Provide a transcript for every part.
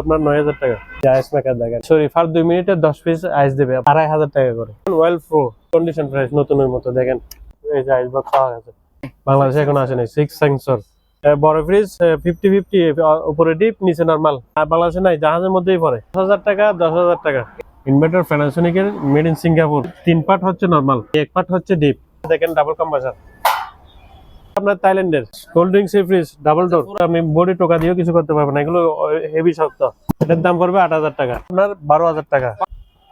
আপনার নয় হাজার টাকা। আইস মেকার দেখেন। সরি ফার দুই মিনিটে দশ পিস আইস দেবে, আড়াই হাজার টাকা করে। ওয়েল প্রো কন্ডিশন নতুনের মতো, দেখেন। এই যে আইস বক্স পাওয়া গেছে। বাংলাদেশে এখন আসেনি সিক্স সেন্সর বড় ফ্রিজ ফিফটি ফিফটি উপরে ডিপ নিচে নর্মাল আর বাংলাদেশে নাই, জাহাজের মধ্যেই পড়ে। দশ হাজার টাকা, দশ হাজার টাকা। ইনভার্টার প্যানাসোনিকের মেড ইন সিঙ্গাপুর তিন পার্ট হচ্ছে নর্মাল এক পার্ট হচ্ছে ডিপ দেখেন ডাবল কম্বাসার আপনার থাইল্যান্ডের cold drinks fridge double door আপনি বডি টোকা দিয়েও কিছু করতে পারবেন না, এগুলো হেভি শক্ত। এটার দাম পড়বে আট হাজার টাকা। আপনার বারো হাজার টাকা।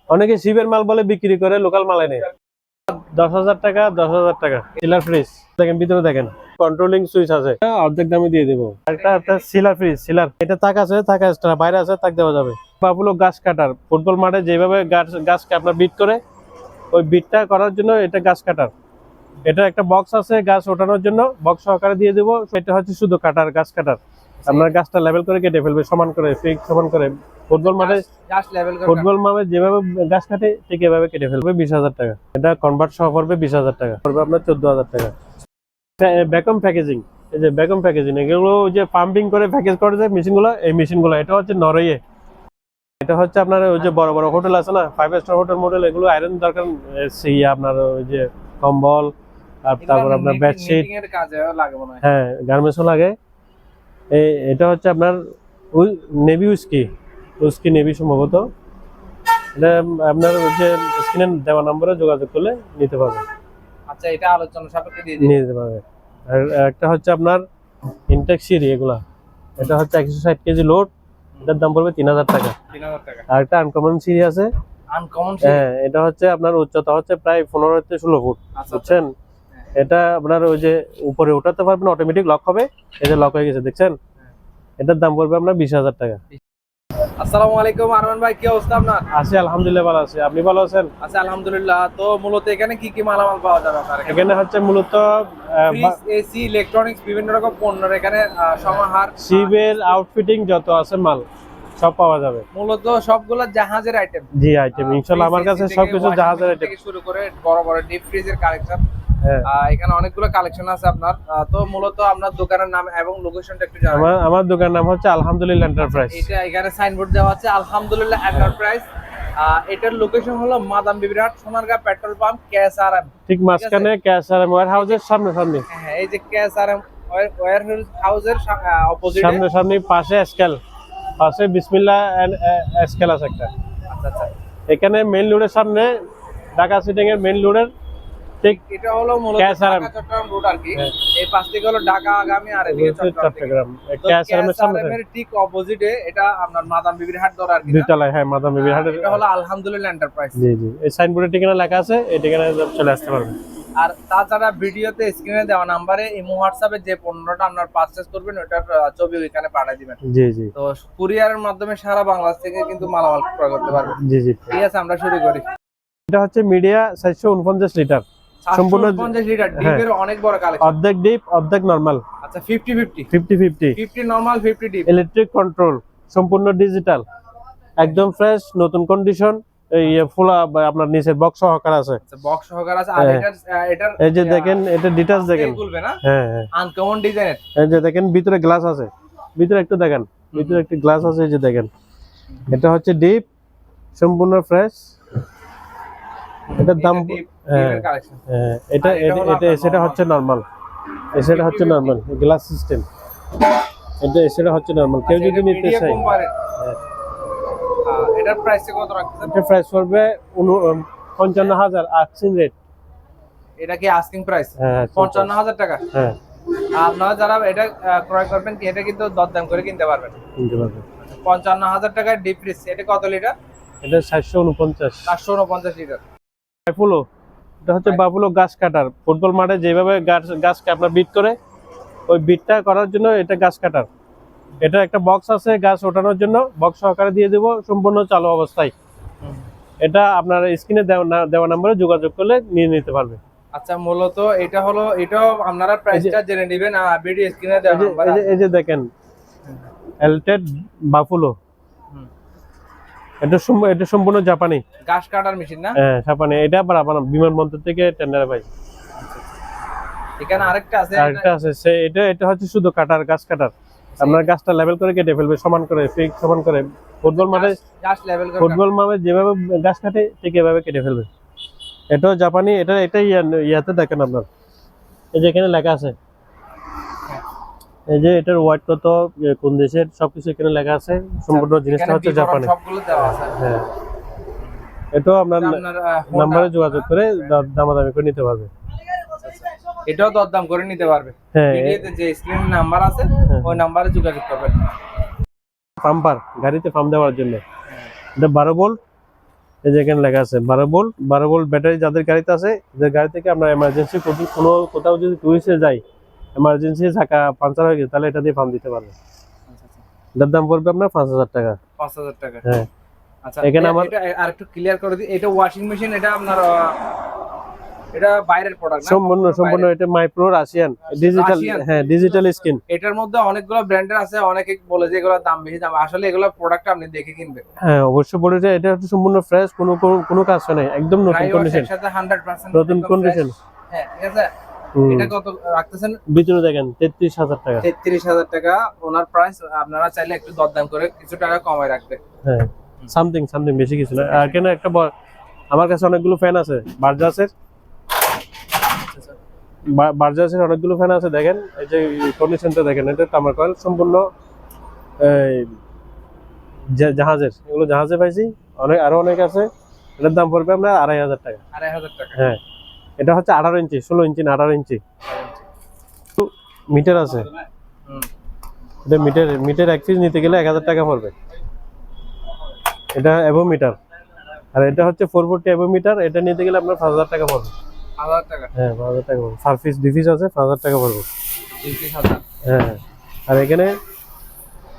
অনেকে শিবের মাল বলে বিক্রি করে, লোকাল মাল এনে। দশ হাজার টাকা, দশ হাজার টাকা। সিলার ফ্রিজ দেখেন, ভিতরে দেখেন। কন্ট্রোলিং সুইচ আছে। অর্ধেক দামে দিয়ে দেবো। একটা সিলার ফ্রিজ সিলার এটা তাক আছে, তাক এক্সট্রা বাইরে আছে, তাক দেওয়া যাবে। বাবুলো গাছ কাটার। ফুটবল মাঠে যেভাবে গাছ, গাছকে আপনার বিট করে, ওই বিটটা করার জন্য এটা গাছ কাটার। এটা একটা বক্স আছে গাছ ওঠানোর জন্য। বক্স সহকারে দিয়ে দেবো। এটা হচ্ছে শুধু কাটার গাছ কাটার। আপনার গাছটা লেভেল করে কেটে ফেলবে সমান করে ফিক সমান করে। ফুটবল মাঠে ফুটবল মামে যেভাবে গাছ কাটে ঠিক এভাবে কেটে ফেলবে বিশ হাজার টাকা। এটা কনভার্ট সহ পড়বে বিশ হাজার টাকা। পড়বে আপনার চোদ্দ হাজার টাকা। ব্যাকম প্যাকেজিং এই যে ব্যাকম প্যাকেজিং এগুলো ওই যে পাম্পিং করে প্যাকেজ করে যে মেশিনগুলো এই মেশিনগুলো এটা হচ্ছে নরওয়ে। এটা হচ্ছে আপনার ওই যে বড় বড় হোটেল আছে না? ফাইভ স্টার হোটেল মডেল এগুলো আয়রন দরকার আপনার ওই যে কম্বল আর তারপর আপনার বেডশিট এর কাজে লাগে মনে হ্যাঁ। গার্মেন্টসও লাগে। এই এটা হচ্ছে আপনার নেভি উস্কি উস্কি নেভি সম্ভবত। এটা আপনার যে স্ক্রিনে দেওয়া নম্বরে যোগাযোগ করলে নিতে পারবে। আচ্ছা এটা আলোচনা সাপেক্ষে দিয়ে নিয়ে যেতে পারবে। আর একটা হচ্ছে আপনার ইনটেক সিরি এগুলা। এটা হচ্ছে একশো ষাট কেজি লোড এটার দাম পড়বে তিন হাজার টাকা। আর একটা আনকমন সিরি আছে। আনকমন হ্যাঁ এটা হচ্ছে আপনার উচ্চতা হচ্ছে প্রায় পনেরো থেকে ষোলো ফুট। আচ্ছা। বুঝছেন? এটা আপনার ওই যে উপরে উঠাতে পারবেন অটোমেটিক লক হবে। এই যে লক হয়ে গেছে দেখছেন? এটার দাম পড়বে আপনার বিশ হাজার টাকা। আসসালামু আলাইকুম আরমান ভাই কি অবস্থা আপনার? আছি আলহামদুলিল্লাহ ভালো আছি। আপনি ভালো আছেন? আচ্ছা আলহামদুলিল্লাহ। তো মূলত এখানে কি কি মালামাল পাওয়া যাবে আপনার এখানে? এখানে হচ্ছে মূলত এসি ইলেকট্রনিক্স বিভিন্ন রকম পণ্যের এখানে সমাহার শিবের আউটফিটিং যত আছে মাল সব পাওয়া যাবে। মূলত সবগুলো জাহাজের আইটেম জি আইটেম ইনশাল্লাহ আমার কাছে সবকিছু জাহাজের আইটেম শুরু করে বড় বড় ডিপ ফ্রিজের কালেকশন এখানে অনেকগুলো কালেকশন আছে আপনার। তো মূলত আপনার দোকানের নাম এবং লোকেশনটা একটু জানাবেন আমার আমার দোকান নাম হচ্ছে আলহামদুলিল্লাহ এন্টারপ্রাইজ এটা এখানে সাইনবোর্ড দেওয়া আছে আলহামদুলিল্লাহ এন্টারপ্রাইজ এটার লোকেশন হলো Madam Bibirhat Sonargaon petrol pump KSRM ঠিক মাঝখানে ক্যাশ আর ওয়ার হাউসের সামনে সামনে। হ্যাঁ এই যে কেএসআরএম ওয়্যার হাউসের অপোজিটে সামনে সামনে পাশে স্কেল পাশে বিসমিল্লাহ স্কেল আছে একটা। আচ্ছা আচ্ছা। এখানে মেইন রোডের সামনে ঢাকা সিটিং এর মেইন রোডের ঠিক। এটা হলো মূলত ঢাকা চট্টগ্রাম রুট আর কি। হ্যাঁ। এই পাশ থেকে হলো ঢাকা আগামী আর এদিকে চট্টগ্রাম। সামনে ঠিক অপোজিটে এটা আপনার মাদাম বিবির হাট ধর আর কি দুইতলায় হ্যাঁ মাদাম এটা হলো আলহামদুলিল্লাহ এন্টারপ্রাইজ জি জি। এই সাইনবোর্ডের ঠিকানা লেখা আছে এই ঠিকানায় চলে আসতে পারবেন। আর তাছাড়া ভিডিওতে স্ক্রিনে দেওয়া নাম্বারে ইমো হোয়াটসঅ্যাপে যে পণ্যটা আপনার পারচেজ করবেন ওটার ছবি ওইখানে পাঠিয়ে দিবেন। জি জি। তো কুরিয়ারের মাধ্যমে সারা বাংলাদেশ থেকে কিন্তু মালামাল ক্রয় করতে পারবেন। জি জি। ঠিক আছে আমরা শুরু করি। এটা হচ্ছে মিডিয়া সাতশো উনপঞ্চাশ লিটার সম্পূর্ণ- হ্যাঁ। পঞ্চাশ লিটার ডিপের অনেক বড় কালেকশন অর্ধেক ডিপ অর্ধেক নর্মাল আচ্ছা fifty fifty fifty fifty fifty normal fifty deep electric control সম্পূর্ণ ডিজিটাল একদম ফ্রেশ নতুন কন্ডিশন এই ফুলা আপনার বক্স সহকার আছে। বক্স সহকার আছে। আর হ্যাঁ। এই যে দেখেন এটা দেখেন। খুলবে না? হ্যাঁ হ্যাঁ। আনকমন ডিজাইনের এই যে দেখেন ভিতরে গ্লাস আছে। ভিতরে একটু দেখেন ভিতরে একটি গ্লাস আছে এই যে দেখেন। এটা হচ্ছে ডিপ সম্পূর্ণ ফ্রেশ এটার দাম হ্যাঁ হ্যাঁ, এটা এটা হচ্ছে নরমাল এসিটা হচ্ছে নরমাল গ্লাস সিস্টেম এটা হচ্ছে নরমাল কেউ যদি নিতে চায়। হ্যাঁ। এটার প্রাইস কত রাখছেন এটা প্রাইস পড়বে উনু- উম, পঞ্চান্ন হাজার আক্সিন রেট এটা কি আস্কিং প্রাইস হ্যাঁ পঞ্চান্ন হাজার টাকা? হ্যাঁ। আপনারা যারা এটা ক্রয় করবেন কি এটা কিন্তু দরদাম করে কিনতে পারবেন। কিনতে পারবেন। পঞ্চান্ন হাজার টাকার ডিপ ফ্রিজ এটা কত লিটার এটা সাতশো উনপঞ্চাশ। চারশো উনপঞ্চাশ লিটার বাফুলো এটা হচ্ছে বাফুলো গাছ কাটার। ফুটবল মাঠে যেভাবে গাছ গাছকে আপনার বিট করে ওই বিটটা করার জন্য এটা গাছ কাটার। এটা একটা বক্স আছে গাছ ওঠানোর জন্য। বক্স সহকারে দিয়ে দেবো সম্পূর্ণ চালু অবস্থায়। এটা আপনার স্ক্রিনে দেওয়া নাম্বারে যোগাযোগ করলে নিয়ে নিতে পারবে। আচ্ছা মূলত এটা হলো এটাও আপনারা প্রাইসটা জেনে নেবেন ভিডিও স্ক্রিনে এই দেওয়া এই যে- দেখেন এলটেড বাফুলো। এটা এটা সম্পূর্ণ জাপানি। ঘাস কাটার মেশিন না? হ্যাঁ জাপানি। এটা আবার আপনার বিমানবন্দর থেকে টেন্ডারে পাই। এখানে আরেকটা আছে আরেকটা আছে সে এটা এটা হচ্ছে শুধু কাটার কাটার। আপনার গাছটা লেভেল করে কেটে ফেলবে সমান করে ফিক সমান করে। ফুটবল মাঠে লেভেল করে ফুটবল মাঠে যেভাবে গাছ কাটে ঠিক এভাবে কেটে ফেলবে। এটাও জাপানি এটা এটাই ইয়াতে দেখেন আপনার। এই যে এখানে লেখা আছে। এই যে এটার ওয়াইট কত কোন দেশের সবকিছু এখানে লেখা আছে। সম্পূর্ণ জিনিসটা হচ্ছে জাপানি। সবগুলো দেওয়া আছে। হ্যাঁ। এটাও আপনার নাম্বারে যোগাযোগ করে দামাদামি করে নিতে পারবে। এটাও দরদাম করে নিতে পারবে। হ্যাঁ। যে স্ক্রিন নাম্বার আছে ওই নাম্বারে যোগাযোগ করবেন। পাম্পার গাড়িতে পাম্প দেওয়ার জন্য। এটা বারো ভোল্ট এই যে এখানে লেখা আছে বারো ভোল্ট বারো ভোল্ট ব্যাটারি যাদের গাড়িতে আছে এদের গাড়ি থেকে আমরা এমার্জেন্সি কোনো কোথাও যদি টুরিস্টে যাই এমার্জেন্সি চাকা পাঞ্চার হয়ে গেছে তাহলে এটা দিয়ে পাম্প দিতে পারবে। এটার দাম পড়বে আপনার পাঁচ হাজার টাকা। পাঁচ হাজার টাকা। হ্যাঁ। আচ্ছা এখানে আমার- আর একটু ক্লিয়ার করে দিই এটা ওয়াশিং মেশিন এটা আপনার এটা বাইরের প্রোডাক্ট সম্পূর্ণ সম্পূর্ণ এটা মাইক্রো রাশিয়ান ডিজিটাল হ্যাঁ ডিজিটাল স্ক্রিন এটার মধ্যে অনেকগুলো ব্র্যান্ডের আছে অনেকে বলে যে এগুলোর দাম বেশি দাম আসলে এগুলো প্রোডাক্ট আপনি দেখে কিনবেন। হ্যাঁ অবশ্যই বলে যে এটা হচ্ছে সম্পূর্ণ ফ্রেশ কোনো কোনো- কোনো কাজ নেই একদম নতুন কন্ডিশন সাথে 100% নতুন কন্ডিশন হ্যাঁ ঠিক আছে? এটা কত রাখতেছেন? ভিতরে দেখেন তেত্রিশ হাজার টাকা। তেত্রিশ হাজার টাকা। ওনার প্রাইস আপনারা চাইলে একটু দরদাম করে কিছু টাকা কমায় রাখবে। হ্যাঁ সামথিং সামথিং বেশি কিছু না। আর কেন একটা আমার কাছে অনেকগুলো ফ্যান আছে। বার্জাসের। বার্জাসের অনেকগুলো ফ্যান আছে দেখেন। এই যে কন্ডিশনটা দেখেন এটা তামার কয়েল সম্পূর্ণ এই, জাহাজের। এগুলো জাহাজে পাইছি। অনেক আরও অনেক আছে। এটার দাম পড়বে আমরা আড়াই হাজার টাকা। আড়াই হাজার টাকা। হ্যাঁ। এটা হচ্ছে আঠারো ইঞ্চি ষোলো ইঞ্চি না আঠারো ইঞ্চি? মিটার আছে। হুম। এটা মিটার মিটার এক পিস নিতে গেলে এক হাজার টাকা পড়বে। এটা এভো মিটার আর এটা হচ্ছে ফোর ফোরটি এভো মিটার এটা নিতে গেলে আপনার পাঁচ হাজার টাকা পড়বে। হ্যাঁ পাঁচ হাজার টাকা পড়বে। সার্ভিস ডিফিস আছে পাঁচ হাজার টাকা পড়বে। হ্যাঁ হ্যাঁ। আর এখানে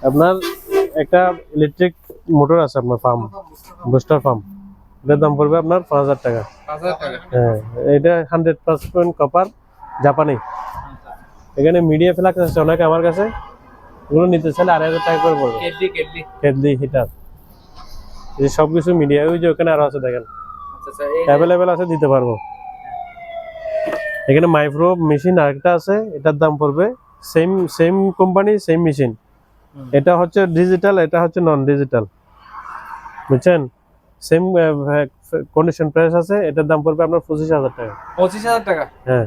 আপনার একটা ইলেকট্রিক মোটর আছে আপনার পাম্প বুস্টার পাম্প এটার দাম পড়বে আপনার পাঁচ হাজার টাকা। হ্যাঁ এটা হান্ড্রেড পার্সেন্ট কপার জাপানি এখানে মিডিয়া ফ্লাক্স আছে অনেক আমার কাছে। এগুলো নিতে চাইলে আড়াই হাজার টাকা করে পড়বে। কেডি কেডি কেটলি হিটার এই সব কিছু মিডিয়া ওই যে ওখানে আরও আছে দেখেন। আচ্ছা আচ্ছা অ্যাভেলেবেল আছে দিতে পারব। এখানে মাইক্রো মেশিন আরেকটা আছে এটার দাম পড়বে। Same same company same machine এটা হচ্ছে ডিজিটাল এটা হচ্ছে নন ডিজিটাল বুঝছেন সেম কন্ডিশন প্রাইস আছে এটার দাম পড়বে আপনার পঁচিশ হাজার টাকা। পঁচিশ হাজার টাকা? হ্যাঁ।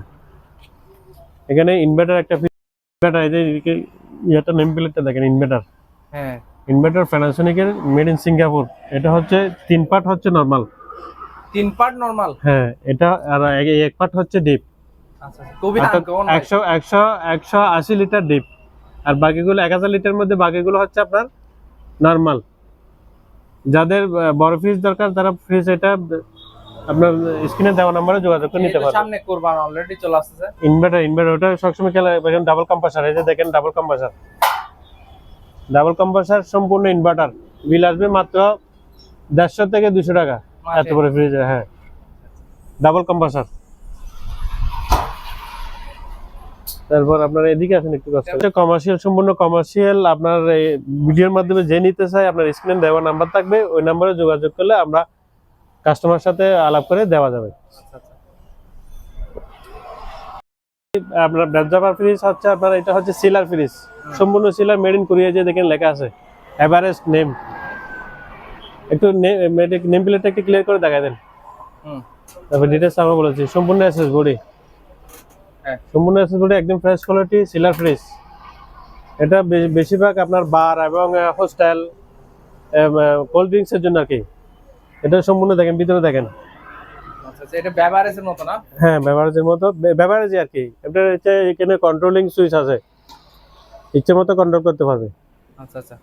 এখানে ইনভার্টার একটা ইনভার্টার এই যে ইয়েটা নেম প্লেটটা দেখেন ইনভার্টার হ্যাঁ। ইনভার্টার প্যানাসোনিকের মেড ইন সিঙ্গাপুর এটা হচ্ছে তিন পার্ট হচ্ছে নর্মাল তিন পার্ট নরমাল হ্যাঁ এটা আর এক- পার্ট হচ্ছে ডিপ আচ্ছা আচ্ছা। খুবই একশো একশো একশো আশি লিটার ডিপ আর বাকিগুলো এক হাজার লিটার মধ্যে বাকিগুলো হচ্ছে আপনার নর্মাল যাদের বড় ফ্রিজ দরকার তারা ফ্রিজ এটা আপনার স্ক্রিনে দেওয়া নাম্বারে যোগাযোগ করে নিতে পারেন সামনে কোরবান অলরেডি চলে আসতেছে। ইনভার্টার ইনভার্টার ওটা সবসময় খেলা এখন ডাবল কম্পাসার এই যে দেখেন ডাবল কম্পাসার ডাবল কম্পাসার সম্পূর্ণ ইনভার্টার বিল আসবে মাত্র দেড়শো থেকে দুশো টাকা। এত বড় ফ্রিজে হ্যাঁ। ডাবল কম্পাসার তারপর আপনার এদিকে আসেন একটু কষ্ট কমার্শিয়াল সম্পূর্ণ কমার্শিয়াল আপনার এই ভিডিওর মাধ্যমে যে নিতে চাই আপনার স্ক্রিনে দেওয়া নাম্বার থাকবে। ওই নাম্বারে যোগাযোগ করলে আমরা কাস্টমার সাথে আলাপ করে দেওয়া যাবে। আচ্ছা আচ্ছা। আপনার ব্যবসাপার ফ্রিজ হচ্ছে আপনার এটা হচ্ছে সিলার ফ্রিজ সম্পূর্ণ সিলার মেড ইন কোরিয়া যে দেখেন লেখা আছে। এভারেস্ট নেম একটু নেম প্লেটটা একটু ক্লিয়ার করে দেখা দেন। তারপর ডিটেলস আমরা বলেছি। সম্পূর্ণ এসএস বডি হ্যাঁ। সম্পূর্ণ এসএস বডি একদম ফ্রেশ কোয়ালিটি সিলার ফ্রিজ এটা বেশিরভাগ আপনার বার এবং হোস্টেল কোল্ড ড্রিঙ্কসের জন্য আর কি। এটা সম্পূর্ণ দেখেন ভিতরে দেখেন। আচ্ছা আচ্ছা এটা ব্যবহারের মতো না? হ্যাঁ বেভারেজের মতো। বেভারেজই আর কি। আপনার হচ্ছে এখানে কন্ট্রোলিং সুইচ আছে। ইচ্ছে মতো কন্ট্রোল করতে পারবে। আচ্ছা আচ্ছা।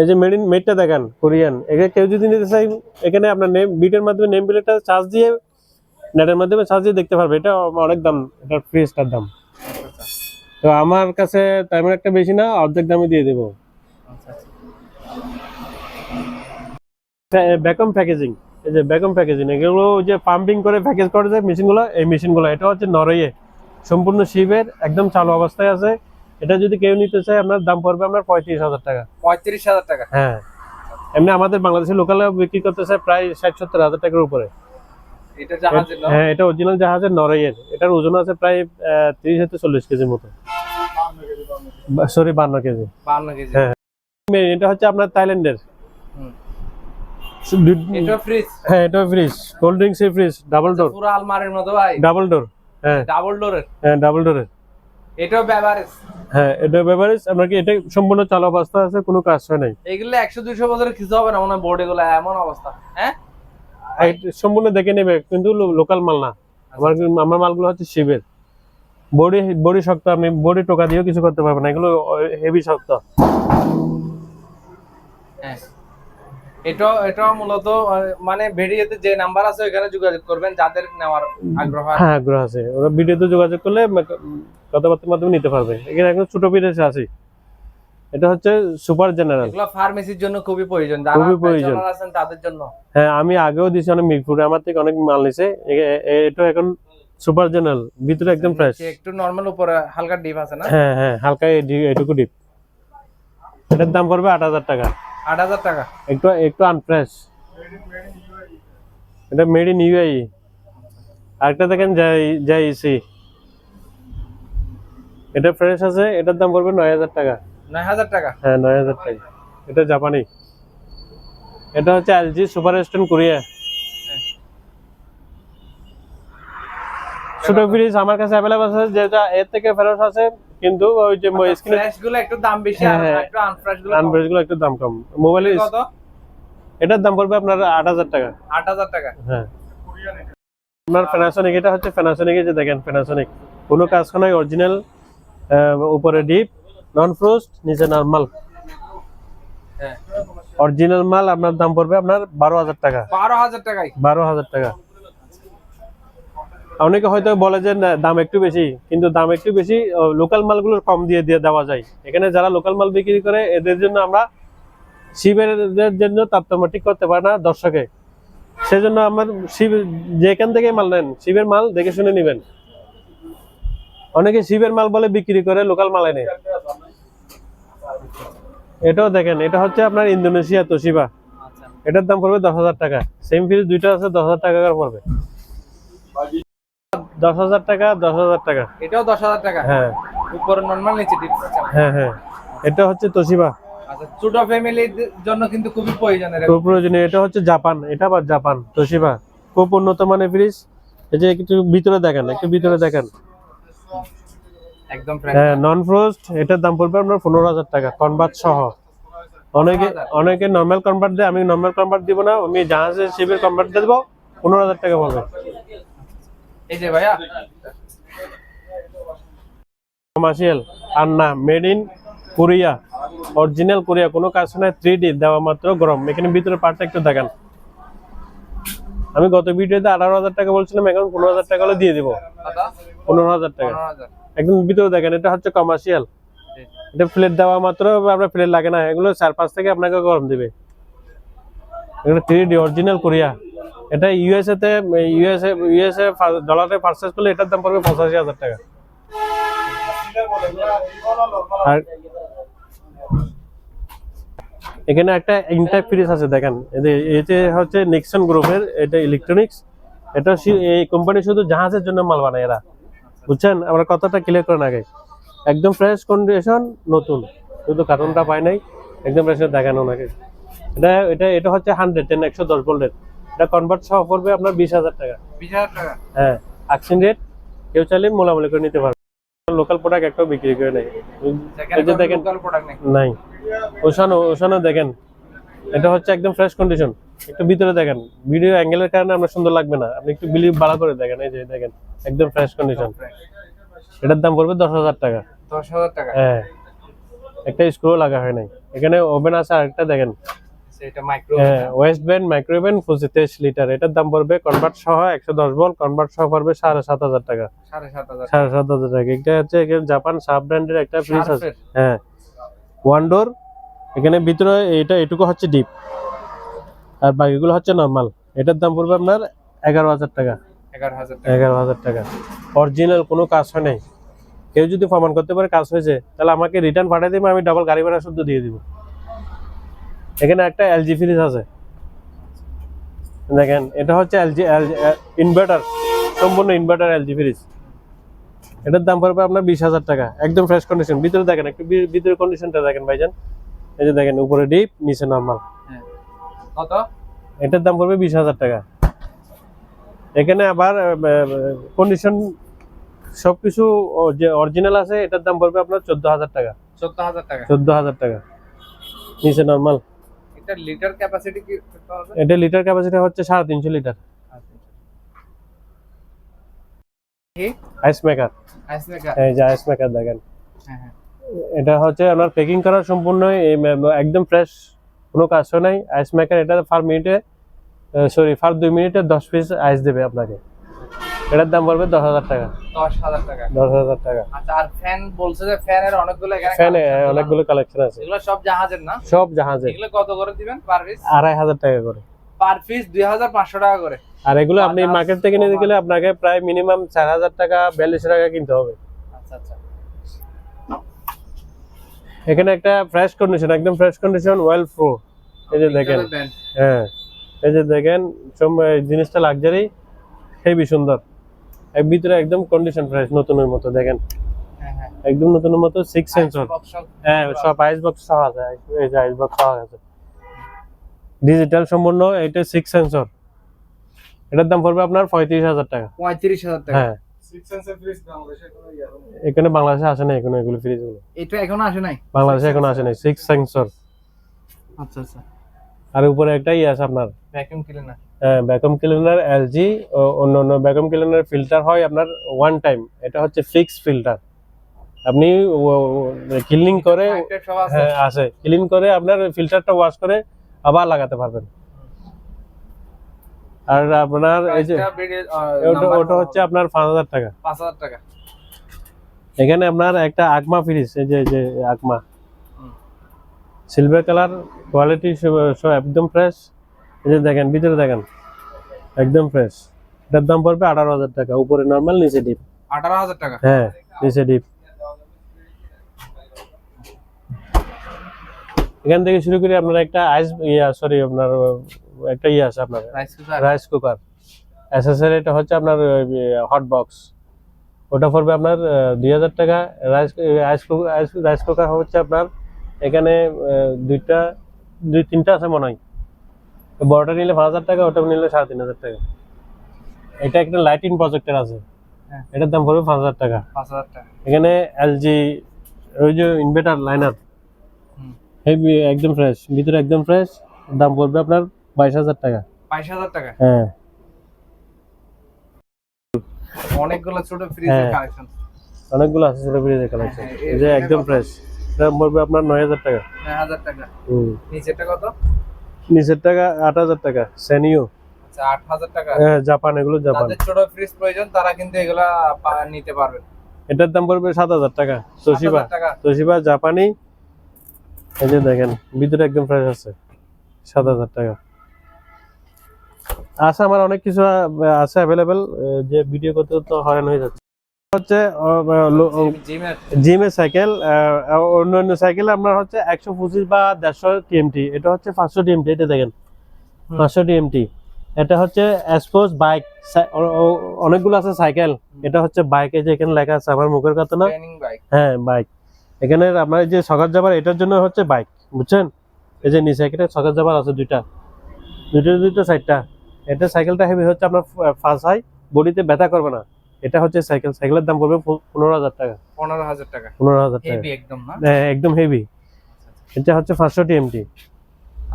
এই যে মেড ইন মেডটা দেখেন কোরিয়ান এখানে কেউ যদি নিতে চাই এখানে আপনার নেম বিটের মাধ্যমে নেম প্লেটটা চার্জ দিয়ে নেটের মাধ্যমে সাজিয়ে দেখতে পারবে। এটা অনেক দাম এটার ফ্রিজটার দাম। আচ্ছা আচ্ছা তো আমার কাছে তেমন একটা বেশি না অর্ধেক দামে দিয়ে দেবো। আচ্ছা আচ্ছা। ব্যাকম প্যাকেজিং এই যে ব্যাকম প্যাকেজিং এগুলো ওই যে পাম্পিং করে প্যাকেজ করে যে মেশিনগুলো এই মেশিনগুলো এটা হচ্ছে নরওয়ে। সম্পূর্ণ শিবের একদম চালু অবস্থায় আছে। এটা যদি কেউ নিতে চায় আপনার দাম পড়বে আপনার পঁয়ত্রিশ হাজার টাকা। পঁয়ত্রিশ হাজার টাকা। হ্যাঁ। এমনি আমাদের বাংলাদেশের লোকালে বিক্রি করতেছে প্রায় ষাট সত্তর হাজার টাকার উপরে। এটা হ্যাঁ এটা অরিজিনাল জাহাজের নরওয়ের এটার ওজন আছে প্রায় তিরিশ থেকে চল্লিশ কেজির মতো। সরি বান্ন কেজি। বান্ন কেজি। হ্যাঁ। এটা হচ্ছে আপনার থাইল্যান্ডের। হুম। এটা ফ্রিজ? হ্যাঁ এটা ফ্রিজ। কোল্ড ড্রিঙ্কস এর ফ্রিজ ডাবল ডোর। পুরো আলমারির মতো ভাই। ডাবল ডোর হ্যাঁ। ডাবল ডোরের? হ্যাঁ ডাবল ডোরের। এটাও বেভারেজ হ্যাঁ এটা বেভারেজ সম্পূর্ণ চালু অবস্থা আছে কোনো কাজ হয় নাই? এগুলো একশো দুইশো বছরের কিছু হবে না মনে হয় বোর্ড এগুলো এমন অবস্থা। হ্যাঁ? সম্পূর্ণ দেখে নেবে কিন্তু লোকাল মাল না। আমার আমার মালগুলো হচ্ছে শিবের। বডি বডি শক্ত আপনি বডি টোকা দিয়েও কিছু করতে পারবেন না। এগুলো হেভি শক্ত। হ্যাঁ। এটাও এটাও মূলত মানে ভিডিওতে যে নাম্বার আছে ওখানে যোগাযোগ করবেন যাদের নেওয়ার আগ্রহ হ্যাঁ আগ্রহ আছে। ওরা ভিডিওতে যোগাযোগ করলে কথাবার্তার মাধ্যমে নিতে পারবে। এখানে একদম ছোট পিরিয়ড আছে। এটা হচ্ছে সুপার জেনারেল। এগুলো ফার্মেসির জন্য খুবই প্রয়োজন। যারা খুবই প্রয়োজন। আছেন তাদের জন্য। হ্যাঁ আমি আগেও দিয়েছি অনেক মিরপুরে আমার থেকে অনেক মাল নিছে। এটা এখন সুপার জেনারেল ভিতরে একদম ফ্রেশ একটু নরমাল উপরে হালকা ডিপ আছে না? হ্যাঁ হ্যাঁ হালকা এটুকু ডিপ এটার দাম পড়বে আট হাজার টাকা। আট হাজার টাকা? একটু একটু আনফ্রেশ এটা মেড ইন ইউআই আরেকটা দেখেন যাই যাইছি এটা ফ্রেশ আছে এটার দাম পড়বে নয় হাজার টাকা। নয় হাজার টাকা। হ্যাঁ নয় হাজার টাকা। এটা জাপানি। এটা হচ্ছে এলজি সুপার স্টোন কোরিয়া। ছোট ফ্রিজ আমার কাছে অ্যাভেলেবল আছে যেটা এর থেকে ফেরত আছে কিন্তু ওই যে স্ক্রিনে ফ্রেশগুলো একটু দাম বেশি আর হ্যাঁ, হ্যাঁ। একটু আনফ্রেশগুলো। আনফ্রেশগুলো একটু দাম কম। মোবাইলে কত? এটার দাম পড়বে আপনার আট হাজার টাকা। আট হাজার টাকা। হ্যাঁ। আপনার প্যানাসোনিক এটা হচ্ছে প্যানাসোনিক যে দেখেন প্যানাসোনিক কোনো কাজ নাই অরিজিনাল উপরে ডিপ নন ফ্রোস্ট নিচে নর্মাল অরিজিনাল মাল আপনার দাম পড়বে আপনার বারো হাজার টাকা। বারো হাজার টাকায়? বারো হাজার টাকা। অনেকে হয়তো বলে যে দাম একটু বেশি। কিন্তু দাম একটু বেশি লোকাল মালগুলো কম দিয়ে দিয়ে দেওয়া যায়। এখানে যারা লোকাল মাল বিক্রি করে এদের জন্য আমরা শিবের জন্য তারতম্য ঠিক করতে পারে না দর্শকে। সেজন্য আমার শিব যেখান থেকে মাল নেন শিবের মাল দেখে শুনে নেবেন। অনেকে শিবের মাল বলে বিক্রি করে লোকাল মাল এনে। এটাও দেখেন এটা হচ্ছে আপনার ইন্দোনেশিয়া তোশিবা। এটার দাম পড়বে দশ হাজার টাকা। সেম ফ্রিজ দুইটা আছে দশ হাজার টাকা করে পড়বে। দশ হাজার টাকা দশ হাজার টাকা। এটাও দশ হাজার টাকা? হ্যাঁ। উপরে নর্মাল নিচে হ্যাঁ হ্যাঁ। এটা হচ্ছে তোশিবা। আচ্ছা ছোট ফ্যামিলির জন্য কিন্তু খুবই প্রয়োজন খুব প্রয়োজনীয়। এটা হচ্ছে জাপান। এটা আবার জাপান তোশিবা। খুব উন্নত মানের ফ্রিজ এই যে একটু ভিতরে দেখেন একটু ভিতরে দেখেন। একদম হ্যাঁ নন ফ্রোস্ট এটার দাম পড়বে আপনার পনেরো হাজার টাকা কনভার্ট সহ। অনেকে অনেকে নর্মাল কনভার্ট দেয় আমি নর্মাল কনভার্ট দিব না আমি জাহাজের শিবের কনভার্ট দিয়ে দেবো পনেরো হাজার টাকা পড়বে। এই যে ভাইয়া। কমার্শিয়াল আর না made in Korea original Korea কোনো কাজ নাই থ্রি ডি দেওয়া মাত্র গরম। এখানে ভিতরে পার্টটা একটু দেখান। আমি গত ভিডিওতে আঠারো হাজার টাকা বলছিলাম এখন পনেরো হাজার টাকা হলে দিয়ে দিব। পনেরো হাজার টাকা। একদম ভিতরে দেখেন এটা হচ্ছে কমার্শিয়াল এটা প্লেট দেওয়া মাত্র আপনার প্লেট লাগে না। এগুলো চার পাঁচ থেকে আপনাকে গরম দিবে। এগুলো থ্রি ডি অরিজিনাল কোরিয়া এটা ইউএসএ তে ইউএসএ ইউএসএ ডলারে পারচেস করলে এটার দাম পড়বে পঁচাশি হাজার টাকা। আর এখানে একটা ইনটাইপ ফ্রিজ আছে দেখেন। এতে- হচ্ছে নেক্সন গ্রুপের এটা ইলেকট্রনিক্স এটা এই কোম্পানি শুধু জাহাজের জন্য মাল বানায় এরা। বুঝছেন? আমরা কথাটা ক্লিয়ার করেন আগে। একদম ফ্রেশ কন্ডিশন নতুন। শুধু কার্টুনটা পাই নাই একদম ফ্রেশ দেখানো ওনাকে এটা এটা এটা হচ্ছে হান্ড্রেড টেন একশো দশ ভোল্টের এটা কনভার্ট সহ পড়বে আপনার বিশ হাজার টাকা। বিশ হাজার টাকা? হ্যাঁ আকশন রেট কেউ চাইলে মোলামুলি করে নিতে পারবে। লোকাল প্রোডাক্ট একটাও বিক্রি করে নেই। দেখেন নাই। ওশানো ওশানো দেখেন। এটা হচ্ছে একদম ফ্রেশ কন্ডিশন একটু ভিতরে দেখেন ভিডিও অ্যাঙ্গেলের কারণে আপনার সুন্দর লাগবে না। আপনি একটু বিলিভ ভালো করে দেখেন এই যে দেখেন একদম ফ্রেশ কন্ডিশন এটার দাম পড়বে দশ হাজার টাকা। দশ হাজার টাকা। হ্যাঁ। একটা স্ক্রু লাগা হয় নাই। এখানে ওভেন আছে আরেকটা দেখেন। সেটা হ্যাঁ ওয়েস্ট ব্যান্ড মাইক্রোওভেন পঁচিশ তেইশ লিটার এটার দাম পড়বে কনভার্ট সহ একশো দশ বল কনভার্ট সহ পড়বে সাড়ে সাত হাজার টাকা। সাড়ে সাত হাজার সাড়ে সাত হাজার টাকা। এটা হচ্ছে জাপান সাব ব্র্যান্ডের একটা ফ্রিজ আছে। হ্যাঁ। ওয়ান ডোর এখানে ভিতরে এটা এটুকু হচ্ছে ডিপ আর বাকিগুলো হচ্ছে নর্মাল এটার দাম পড়বে আপনার এগারো হাজার টাকা। এগারো হাজার টাকা। অরিজিনাল কোনো কাজ হয় নাই। কেউ যদি প্রমাণ করতে পারে কাজ হয়েছে তাহলে আমাকে রিটার্ন পাঠিয়ে দিবে আমি ডাবল গাড়ি ভাড়া শুদ্ধ দিয়ে দিব। এখানে একটা এলজি ফ্রিজ আছে। দেখেন এটা হচ্ছে এলজি ইনভার্টার সম্পূর্ণ ইনভার্টার এলজি ফ্রিজ এটার দাম পড়বে আপনার বিশ হাজার টাকা। একদম ফ্রেশ কন্ডিশন ভিতরে দেখেন একটু ভিতরে কন্ডিশনটা দেখেন ভাইজান। এই যে দেখেন উপরে ডিপ নিচে নর্মাল হ্যাঁ। কত? এটার দাম পড়বে বিশ হাজার টাকা। এখানে আবার কন্ডিশন সবকিছু ও- যে অরিজিনাল আছে এটার দাম পড়বে আপনার চোদ্দ হাজার টাকা। চোদ্দ হাজার টাকা। চোদ্দ হাজার টাকা। নিচে নর্মাল এটা লিটার ক্যাপাসিটি কি কত হবে এটা লিটার ক্যাপাসিটি হচ্ছে সাড়ে তিনশো লিটার কি আইস মেকার আইস মেকার এই যে আইস মেকার দেখেন। হ্যাঁ হ্যাঁ। এটা হচ্ছে আপনার প্যাকিং করা সম্পূর্ণ একদম ফ্রেশ কোনো কাজ নাই। আইস মেকার এটা পার মিনিটে সরি পার দুই মিনিটে দশ পিস আইস দেবে আপনাকে। এটার দাম পড়বে দশ হাজার টাকা। দশ হাজার টাকা। দশ হাজার টাকা। আচ্ছা আর ফ্যান বলছে যে ফ্যানের অনেকগুলো ফ্যানে অনেকগুলো কালেকশন আছে। এগুলো সব জাহাজের না? সব জাহাজে এগুলো কত করে দিবেন পার পিস আড়াই হাজার টাকা করে। পার পিস দুই হাজার পাঁচশো টাকা করে। আর এগুলো আপনি মার্কেট থেকে নিতে ওমান। গেলে আপনাকে প্রায় মিনিমাম চার হাজার টাকা বিয়াল্লিশশো টাকা কিনতে হবে। আচ্ছা আচ্ছা। এখানে একটা ফ্রেশ কন্ডিশন একদম ফ্রেশ কন্ডিশন ওয়েল প্রো এই যে দেখেন। হ্যাঁ এই যে দেখেন জিনিসটা লাক্সারি হেভি সুন্দর। এর ভিতরে একদম কন্ডিশন ফ্রেশ নতুনের মতো দেখেন। হ্যাঁ হ্যাঁ। একদম নতুনের মতো সিক্স সেন্সর হ্যাঁ সব আইস বক্স সহ আছে এই যে আইস বক্স সহ আছে। ডিজিটাল সম্পূর্ণ এটা সিক্স সেন্সর এটার দাম পড়বে আপনার পঁয়ত্রিশ হাজার টাকা। পঁয়ত্রিশ হাজার টাকা। হ্যাঁ। এখানে বাংলাদেশে আসে না এখনও এগুলো ফ্রিজগুলো এটা এখনও আসে নাই? বাংলাদেশে এখনও আসে নাই সিক্স সেন্সর আচ্ছা আচ্ছা। আর উপরে একটা ইয়ে আছে আপনার। Vacuum cleaner vacuum cleaner LG অন্য অন্য ভ্যাকুয়াম ক্লিনার ফিল্টার হয় আপনার ওয়ান টাইম এটা হচ্ছে ফিক্স ফিল্টার আপনি ক্লিনিং করে হ্যাঁ আছে ক্লিন করে আপনার ফিল্টারটা ওয়াশ করে আবার লাগাতে পারবেন। আর আপনার এই যে ওটা হচ্ছে আপনার পাঁচ হাজার টাকা। পাঁচ হাজার টাকা। এখানে আপনার একটা আকমা ফ্রিজ এই যে যে আকমা। সিলভার কালার কোয়ালিটি সব একদম ফ্রেশ এই যে দেখেন ভিতরে দেখেন একদম ফ্রেশ এটার দাম পড়বে আঠারো হাজার টাকা। উপরে নর্মাল নিচে ডিপ আঠারো হাজার টাকা। হ্যাঁ নিচে ডিপ এখান থেকে শুরু করে আপনার একটা আইস ইয়া সরি আপনার একটা ইয়ে আছে আপনার রাইস কুকার রাইস কুকার এসএসএর এটা হচ্ছে আপনার হট বক্স ওটা পড়বে আপনার দুই হাজার টাকা। Rice rice cooker rice cooker হচ্ছে আপনার এখানে দুইটা দুই তিনটা আছে মনে হয়। বড়টা নিলে পাঁচ হাজার টাকা ওটা নিলে সাড়ে তিন হাজার টাকা। এটা একটা লাইটিং প্রজেক্টর আছে। হ্যাঁ। এটার দাম পড়বে পাঁচ হাজার টাকা। পাঁচ হাজার টাকা। এখানে এলজি ওই যে ইনভার্টার লাইনার। হেভি একদম ফ্রেশ ভিতরে একদম ফ্রেশ দাম পড়বে আপনার বাইশ হাজার টাকা। বাইশ হাজার টাকা? হ্যাঁ। অনেকগুলো ছোট ফ্রিজের হ্যাঁ। কালেকশন অনেকগুলো আছে ছোট ফ্রিজের কালেকশন হ্যাঁ, এই যে একদম ফ্রেশ দাম পড়বে আপনার নয় হাজার টাকা। নয় হাজার টাকা। হুম। নিচেরটা কত? নিচের টাকা আট হাজার টাকা। সেনিও আচ্ছা আট হাজার টাকা। হ্যাঁ জাপান এগুলো জাপান ছোট ফ্রিজ প্রয়োজন তারা কিন্তু এগুলা নিতে পারবেন এটার দাম পড়বে সাত হাজার টাকা। তোশিবা 7,000 তোশিবা জাপানি এই যে দেখেন ভিতরে একদম ফ্রেশ আছে। সাত হাজার টাকা। আছে আমার অনেক কিছু আছে অ্যাভেলেবেল যে ভিডিও করতে তো হয়রান হয়ে যাচ্ছে। হচ্ছে জিমের জিমের সাইকেল অন্য অন্য সাইকেল আপনার হচ্ছে একশো পঁচিশ বা দেড়শো টিএমটি এটা হচ্ছে পাঁচশো টিএমটি এটা দেখেন। পাঁচশো টিএমটি এটা হচ্ছে এক্সপোজ বাইক অনেকগুলো আছে সাইকেল এটা হচ্ছে বাইক এই যে এখানে লেখা আছে আমার মুখের কথা না? ট্রেনিং বাইক হ্যাঁ বাইক এখানে আপনার যে সকাল যাবার এটার জন্য হচ্ছে বাইক বুঝছেন? এই যে নিচে এখানে সকাল যাবার আছে দুইটা। দুইটা দুইটা সাইডটা এটা সাইকেলটা হেভি হচ্ছে আপনার ফার্স্ট হাই বডিতে ব্যথা করবে না। এটা হচ্ছে সাইকেল সাইকেলের দাম পড়বে পনেরো হাজার টাকা। পনেরো হাজার টাকা। পনেরো হাজার টাকা। একদম না? হ্যাঁ, একদম হেভি এটা হচ্ছে পাঁচশো টিএমটি।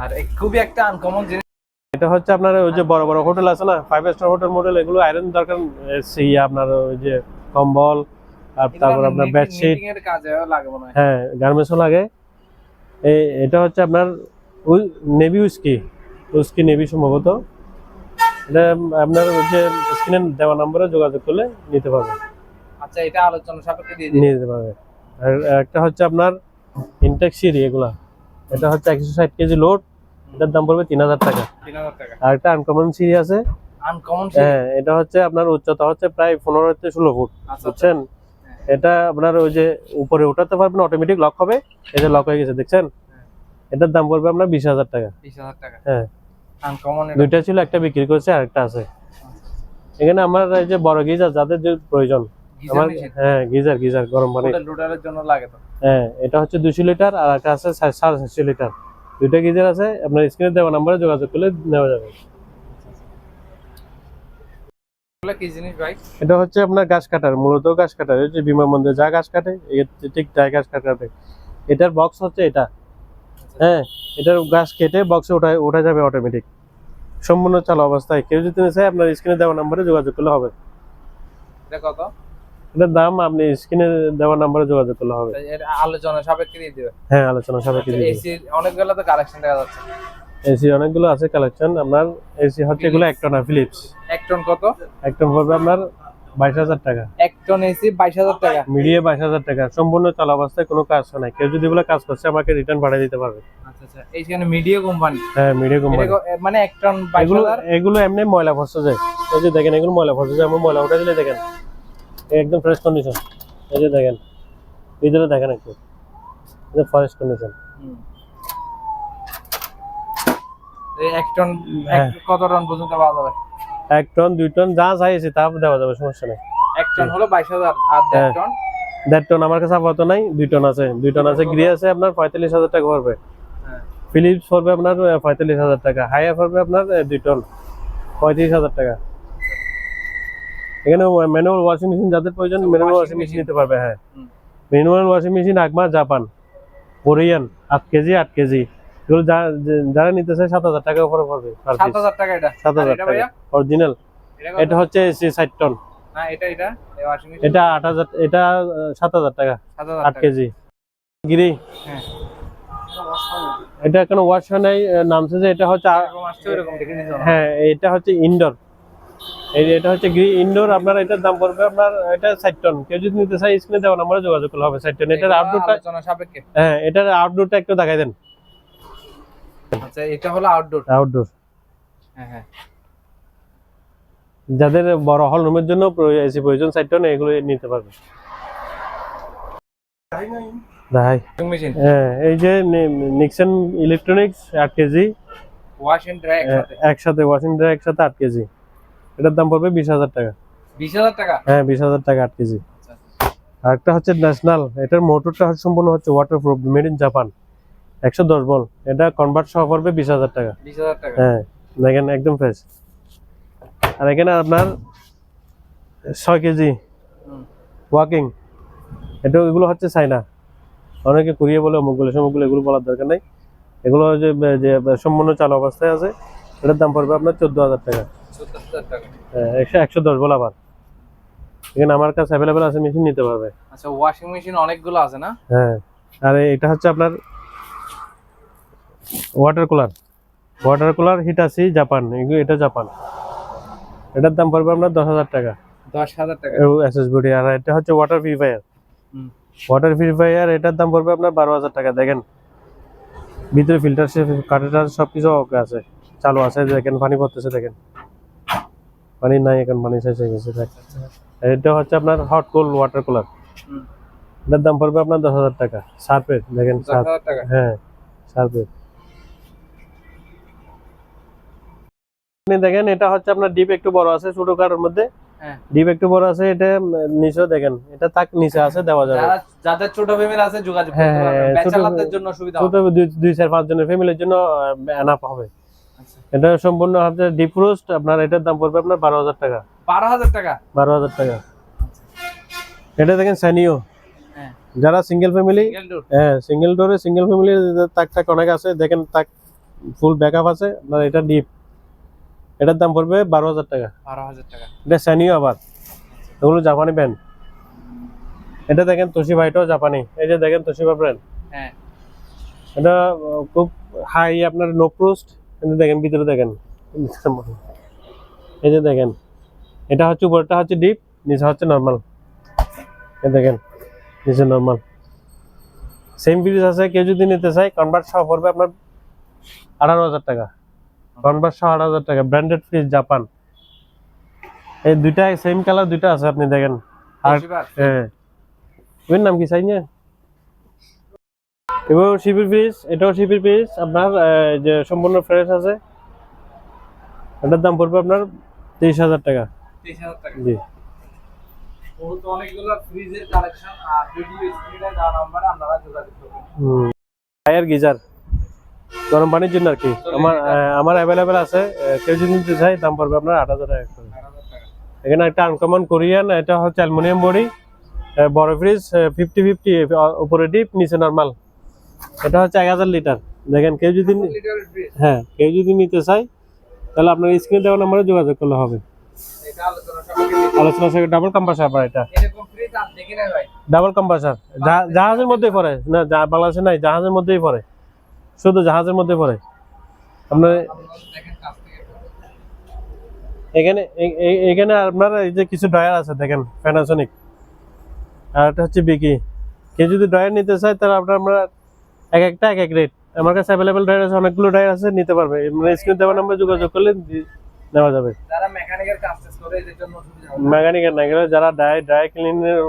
আর খুবই একটা আনকমন জিনিস। এটা হচ্ছে আপনার ওই যে বড় বড় হোটেল আছে না? ফাইভ স্টার হোটেল মডেল এগুলো আয়রন দরকার সেই আপনার ওই যে কম্বল আর তারপর আপনার বেডশিট মিটিং এর কাজে লাগে হয়। গার্মেন্টসও লাগে। এই এটা হচ্ছে আপনার নেভি উস্কি উস্কি নেভি সম্ভবত। এটা আপনার ওই যে স্ক্রিনে দেওয়া নম্বরে যোগাযোগ করলে নিতে পারবেন আচ্ছা এটা আলোচনা সাপেক্ষে দিয়ে নিয়ে যেতে পারবে। আর একটা হচ্ছে আপনার ইনটেক সিরি এগুলা। এটা হচ্ছে একশো ষাট কেজি লোড এটার দাম পড়বে তিন হাজার টাকা। আর একটা আনকমন সিরি আছে। আনকমন হ্যাঁ এটা হচ্ছে আপনার উচ্চতা হচ্ছে প্রায় পনেরো থেকে ষোলো ফুট আচ্ছা আচ্ছা। বুঝছেন? এটা আপনার ওই যে উপরে উঠাতে পারবেন অটোমেটিক লক হবে। এই যে লক হয়ে গেছে দেখছেন? এটার দাম পড়বে আপনার বিশ হাজার টাকা। বিশ হাজার টাকা। হ্যাঁ। আনকমন দুইটা ছিল একটা বিক্রি করছে আরেকটা আছে। এখানে আমার এই যে বড় গিজার যাদের যে প্রয়োজন। আমার হ্যাঁ গিজার গিজার গরম পানি। জন্য লাগে তো? হ্যাঁ এটা হচ্ছে লিটার আর একটা আছে লিটার। দুইটা গিজার আছে আপনার স্ক্রিনে দেওয়া নাম্বারে যোগাযোগ করলে নেওয়া যাবে। এটা হচ্ছে আপনার গাছ কাটার মূলত গাছ কাটার। এই যে বিমানবন্দরে যা গাছ কাটে ঠিক তাই গাছ কাটাবে এটার বক্স হচ্ছে এটা। হ্যাঁ এটার গাছ কেটে বক্সে ওঠা ওঠা যাবে অটোমেটিক সম্পূর্ণ চালু অবস্থায়। কেউ যদি চায় আপনার স্ক্রিনে দেওয়া নাম্বারে যোগাযোগ করলে হবে। এটা কত? এটার দাম আপনি স্ক্রিনে দেওয়া নাম্বারে যোগাযোগ করলে হবে। আলোচনা সাপেক্ষে দিয়ে দিবে। হ্যাঁ আলোচনা সাপেক্ষে দিয়ে এসি অনেকগুলো তো কালেকশন দেখা যাচ্ছে। এসি অনেকগুলো আছে কালেকশন আপনার এসি হচ্ছে এগুলো এক টনা ফিলিপস এক টন কত? এক টন পড়বে আপনার বাইশ হাজার টাকা। এক টন এসি বাইশ হাজার টাকা। মিডিয়ে বাইশ হাজার টাকা। সম্পূর্ণ চালু অবস্থায় কোনো কাজ নাই কেউ যদি বলে কাজ করছে আমাকে রিটার্ন পাঠিয়ে দিতে পারবে। আচ্ছা আচ্ছা। এইখানে মিডিয়া কোম্পানি হ্যাঁ মিডিয়া কোম্পানি মানে এক টন এগুলো এগুলো এমনি ময়লা ফসে যায়। এই যে দেখেন এগুলো ময়লা ফসে যায়। ময়লা উঠে দিলে দেখেন একদম ফ্রেশ কন্ডিশন এই যে দেখেন ভিতরে দেখেন একটু। ফরেস্ট কন্ডিশন এই এক টন হ্যাঁ। কত টন পর্যন্ত পাওয়া যাবে? এক টন দুই টন যা চাইছি তা দেওয়া যাবে সমস্যা নেই। এক টন হলো বাইশ হাজার আর দেড় হ্যাঁ। টন? দেড় টন আমার কাছে আপাতত নাই দুই টন আছে। দুই টন আছে গ্রি আছে আপনার পঁয়তাল্লিশ হাজার টাকা পড়বে। হ্যাঁ। ফিলিপস পড়বে আপনার পঁয়তাল্লিশ হাজার টাকা। হাইয়া পড়বে আপনার দুই টন পঁয়ত্রিশ হাজার টাকা। এখানে ম্যানুয়াল ওয়াশিং মেশিন যাদের প্রয়োজন ম্যানুয়াল ওয়াশিং মেশিন। নিতে পারবে হ্যাঁ। ম্যানুয়াল ওয়াশিং মেশিন আগমা জাপান কোরিয়ান আট কেজি আট কেজি। এগুলো যারা নিতে চায় সাত হাজার টাকা উপরে পড়বে সাত হাজার টাকা এটা। সাত আর হাজার টাকা। অরিজিনাল এটা হচ্ছে ষাট টন। এটা আট হাজার এটা সাত হাজার টাকা। আট কেজি। গিরি হ্যাঁ। এটা কোনো ওয়াশ নাই নামছে যে এটা হচ্ছে হ্যাঁ এটা হচ্ছে ইনডোর এই যে এটা হচ্ছে গ্রি ইনডোর আপনার এটার দাম পড়বে আপনার এটা ষাট টন। কেউ যদি নিতে চায় স্ক্রিনে দেওয়া নাম্বারে যোগাযোগ করলে হবে ষাট টন। এটার আউটডোরটা হ্যাঁ এটার আউটডোরটা একটু দেখাই দেন। আচ্ছা এটা হলো আউটডোর আউটডোর হ্যাঁ হ্যাঁ। যাদের বড় হল রুমের জন্য এসি প্রয়োজন ষাট টন এগুলো নিতে পারবে। দেখাই হ্যাঁ এই যে নিক্সন ইলেকট্রনিক্স আট কেজি। ওয়াশ এন্ড ড্রাই একসাথে? ওয়াশিং ড্রাই একসাথে আট কেজি। এটার দাম পড়বে বিশ হাজার টাকা। বিশ হাজার টাকা? হ্যাঁ বিশ হাজার টাকা আট কেজি। আচ্ছা আর একটা হচ্ছে ন্যাশনাল এটার মোটরটা সম্পূর্ণ হচ্ছে waterproof made in Japan একশো দশ বল। এটা কনভার্ট সহ পড়বে বিশ হাজার টাকা। হ্যাঁ দেখেন একদম ফ্রেশ আর এখানে আপনার ছয় কেজি। ওয়াকিং এটা এগুলো হচ্ছে চাইনা অনেকে কুড়িয়ে বলে অমুকগুলো সমুকগুলো এগুলো বলার দরকার নেই। এগুলো যে যে সম্পূর্ণ চালু অবস্থায় আছে এটার দাম পড়বে আপনার চোদ্দ হাজার টাকা। চোদ্দ হাজার টাকা। হ্যাঁ, একশো একশো দশ বল আবার। এখানে আমার কাছে অ্যাভেলেবেল আছে মেশিন নিতে পারবে। আচ্ছা ওয়াশিং মেশিন অনেকগুলো আছে না? হ্যাঁ আর এটা হচ্ছে আপনার water cooler water cooler Hitachi Japan এটা জাপান এটার দাম পড়বে আপনার দশ হাজার টাকা। দশ হাজার টাকা। আর এটা হচ্ছে ওয়াটার পিউরিফায়ার। ওয়াটার পিউরিফায়ার এটার দাম পড়বে আপনার বারো হাজার টাকা। দেখেন ভিতরে ফিল্টার কাঠের সব কিছু ওকে আছে চালু আছে। দেখেন পানি পড়তেছে দেখেন। পানি নাই এখন পানি শেষ হয়ে গেছে। এটা হচ্ছে আপনার হট কোল ওয়াটার কুলার এটার দাম পড়বে আপনার দশ হাজার টাকা। সার্পের দেখেন হ্যাঁ সার্পের আপনি দেখেন এটা হচ্ছে আপনার ডিপ একটু বড় আছে ছোট কারের মধ্যে। হ্যাঁ। ডিপ একটু বড় আছে এটা নিচেও দেখেন এটা তাক নিচে আছে দেওয়া যাবে। যাদের ছোট ফ্যামিলি আছে যোগাযোগ হ্যাঁ, করতে পারবেন হ্যাঁ, জন্য সুবিধা ছোট দুই চার পাঁচ জনের ফ্যামিলির জন্য এনাফ হবে। আচ্ছা। এটা সম্পূর্ণ হচ্ছে ডিপ রোস্ট আপনার এটার দাম পড়বে আপনার বারো হাজার টাকা। বারো হাজার টাকা? বারো হাজার টাকা। এটা দেখেন স্যানিও হ্যাঁ। যারা সিঙ্গেল ফ্যামিলি হ্যাঁ সিঙ্গেল ডোরে সিঙ্গেল ফ্যামিলি তাক টাক অনেক আছে দেখেন তাক ফুল ব্যাকআপ আছে আপনার এটা ডিপ এটার দাম পড়বে বারো হাজার টাকা। বারো হাজার টাকা। এটা স্যানিও আবার এগুলো জাপানি ব্র্যান্ড এটা দেখেন তোশিবা এটাও জাপানি। এই যে দেখেন তোশিবা ব্র্যান্ড হ্যাঁ। এটা খুব হাই আপনার নো প্রোস্ট কিন্তু দেখেন ভিতরে দেখেন। এই যে দেখেন। এটা হচ্ছে উপরটা হচ্ছে ডিপ নিচে হচ্ছে নর্মাল দেখেন নিচে নর্মাল সেম ফ্রিজ আছে কেউ যদি নিতে চাই কনভার্ট সহ পড়বে আপনার আঠারো হাজার টাকা। সহ আঠারো হাজার টাকা। ব্র্যান্ডেড ফ্রিজ জাপান এই দুইটা সেম কালার দুইটা আছে আপনি দেখেন। আর হ্যাঁ। ওর নাম কি চাই না এবার শিবির পিস এটাও শিবির পিস আপনার যে সম্পূর্ণ ফ্রেশ আছে। এটার দাম পড়বে আপনার তেইশ হাজার টাকা। জি। বহুত ফ্রিজের কালেকশন আর ভিডিও স্ক্রিনে দেওয়া নাম্বারে আপনারা যোগাযোগ করবেন। Fire geyser. গরম পানির জন্য আর কি আমার আমার অ্যাভেলেবেল আছে কেউ যদি নিতে চাই দাম পড়বে আপনার আট হাজার টাকা করে। টাকা এখানে একটা আনকমন কোরিয়ান এটা হচ্ছে অ্যালুমিনিয়াম বডি বড় ফ্রিজ ফিফটি ফিফটি উপরে ডিপ নিচে নর্মাল এটা হচ্ছে এক হাজার লিটার দেখেন কেউ যদি হ্যাঁ কেউ যদি নিতে চাই তাহলে আপনার স্ক্রিনে দেওয়া নাম্বারে যোগাযোগ করলে হবে। আলোচনা সঙ্গে ডাবল কম্পাসার আবার এটা। ডাবল কম্পাসার জাহাজের মধ্যেই পড়ে। না বাংলাদেশে নাই জাহাজের মধ্যেই পড়ে। শুধু জাহাজের মধ্যে পড়ে। আপনার এখানে এখানে আপনার এই যে কিছু ড্রয়ার আছে দেখেন প্যানাসোনিক আর একটা হচ্ছে বিকি কেউ যদি ড্রয়ার নিতে চায় তাহলে আপনার আমরা এক একটা এক এক রেট আমার কাছে অ্যাভেলেবেল ড্রয়ার আছে অনেকগুলো ড্রয়ার আছে নিতে পারবে। মানে স্ক্রিন দেওয়ার নাম্বার যোগাযোগ করলে নেওয়া যাবে। যারা মেকানিকের না। এগুলো যারা ড্রাই ড্রাই ক্লিনের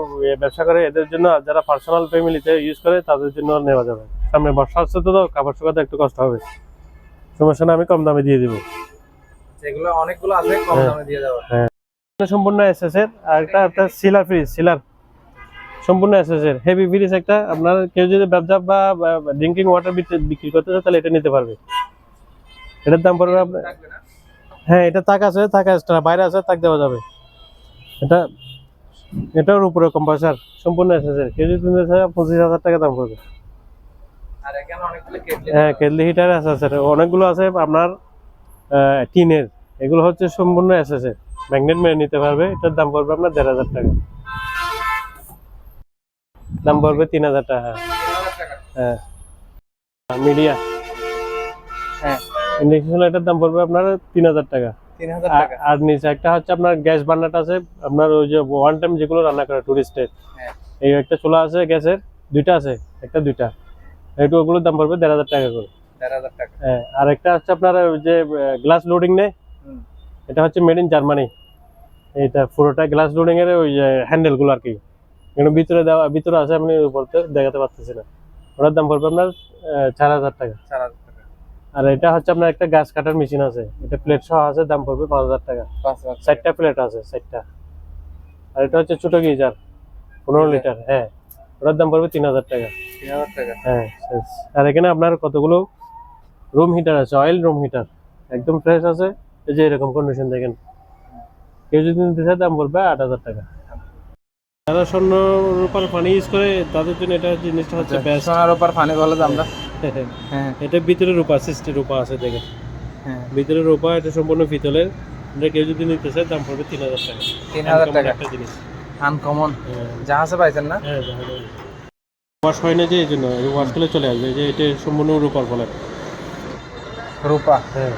ব্যবসা করে এদের জন্য আর যারা পার্সোনাল ফ্যামিলিতে ইউজ করে তাদের জন্য নেওয়া যাবে। সামনে বর্ষা আসছে তো তো কাপড় শুকাতে একটু কষ্ট হবে। সমস্যা না আমি কম দামে দিয়ে দিব। সেগুলো অনেকগুলো আছে কম হ্যাঁ। দামে দিয়ে এটা সম্পূর্ণ এসএস এর আর একটা একটা সিলার ফ্রিজ সিলার সম্পূর্ণ এসএস এর। হেভি ফ্রিজ একটা আপনার কেউ যদি ব্যবসা বা ড্রিঙ্কিং ওয়াটার বিক্রি করতে চায় তাহলে এটা নিতে পারবে। এটার দাম পড়বে আপনার হ্যাঁ এটা তাক আছে তাক এক্সট্রা বাইরে আছে তাক দেওয়া যাবে। এটা এটার উপরে কম্পাসার সম্পূর্ণ এসএস এর। কেউ যদি নিতে চায় পঁচিশ হাজার টাকা দাম পড়বে আর এখানে অনেকগুলো কেটলি হ্যাঁ কেটলি হিটার আছে আছে অনেকগুলো আছে আপনার টিনের। এগুলো হচ্ছে সম্পূর্ণ এর ম্যাগনেট মেরে নিতে পারবে। এটার দাম পড়বে আপনার দেড় হাজার টাকা। দাম পড়বে তিন হাজার টাকা হ্যাঁ। হ্যাঁ। মিডিয়া? হ্যাঁ। ইন্ডাকশন লাইটের দাম পড়বে আপনার তিন হাজার টাকা। আর- নিচে একটা হচ্ছে আপনার গ্যাস বার্নার আছে। আপনার ওই যে ওয়ান টাইম যেগুলো রান্না করে টুরিস্টের হ্যাঁ। এই একটা চুলা আছে গ্যাসের। দুইটা আছে? একটা দুইটা। এইটু ওগুলোর দাম পড়বে দেড় হাজার টাকা করে। হ্যাঁ আর একটা হচ্ছে আপনার ওই যে গ্লাস লোডিং নেই এটা হচ্ছে মেড ইন জার্মানি এটা পুরোটা গ্লাস লোডিং এর ওই হ্যান্ডেলগুলো আর কি। ভিতরে দেওয়া ভিতরে আছে আপনি উপরতে দেখাতে পারতেছি না। ওটার দাম পড়বে আপনার চার হাজার টাকা। আর এটা হচ্ছে আপনার একটা গাছ কাটার মেশিন আছে। এটা প্লেট সহ আছে দাম পড়বে পাঁচ হাজার টাকা। পাঁচ হাজার টাকা। চারটা প্লেট আছে চারটা। আর এটা হচ্ছে ছোট গিজার পনেরো লিটার হ্যাঁ। ওটার দাম পড়বে তিন হাজার টাকা। টাকা। হ্যাঁ আর এখানে আপনার কতগুলো রুম হিটার আছে অয়েল রুম হিটার একদম ফ্রেশ আছে। এই যে এরকম কন্ডিশন দেখেন। কেউ যদি নিতে চায় দাম পড়বে আট হাজার টাকা। যারা স্বর্ণ রূপার পানি ইউজ করে তাদের জন্য এটা জিনিসটা হচ্ছে বেস্ট সোনার উপর ফানি বলে আমরা। হ্যাঁ এটা ভিতরে রূপা সিস্টেম রূপা আছে দেখেন। হ্যাঁ। ভিতরে রূপা এটা সম্পূর্ণ পিতলের এটা কেউ যদি নিতে চায় দাম পড়বে তিন হাজার টাকা। তিন হাজার টাকা। একটা জিনিস। আনকমন জাহাজে পাইছেন না? ওয়াশ হয় না যে এই জন্য ওয়াশ করলে চলে আসবে যে এটা সম্পূর্ণ রূপার ফলে। রূপা। হ্যাঁ।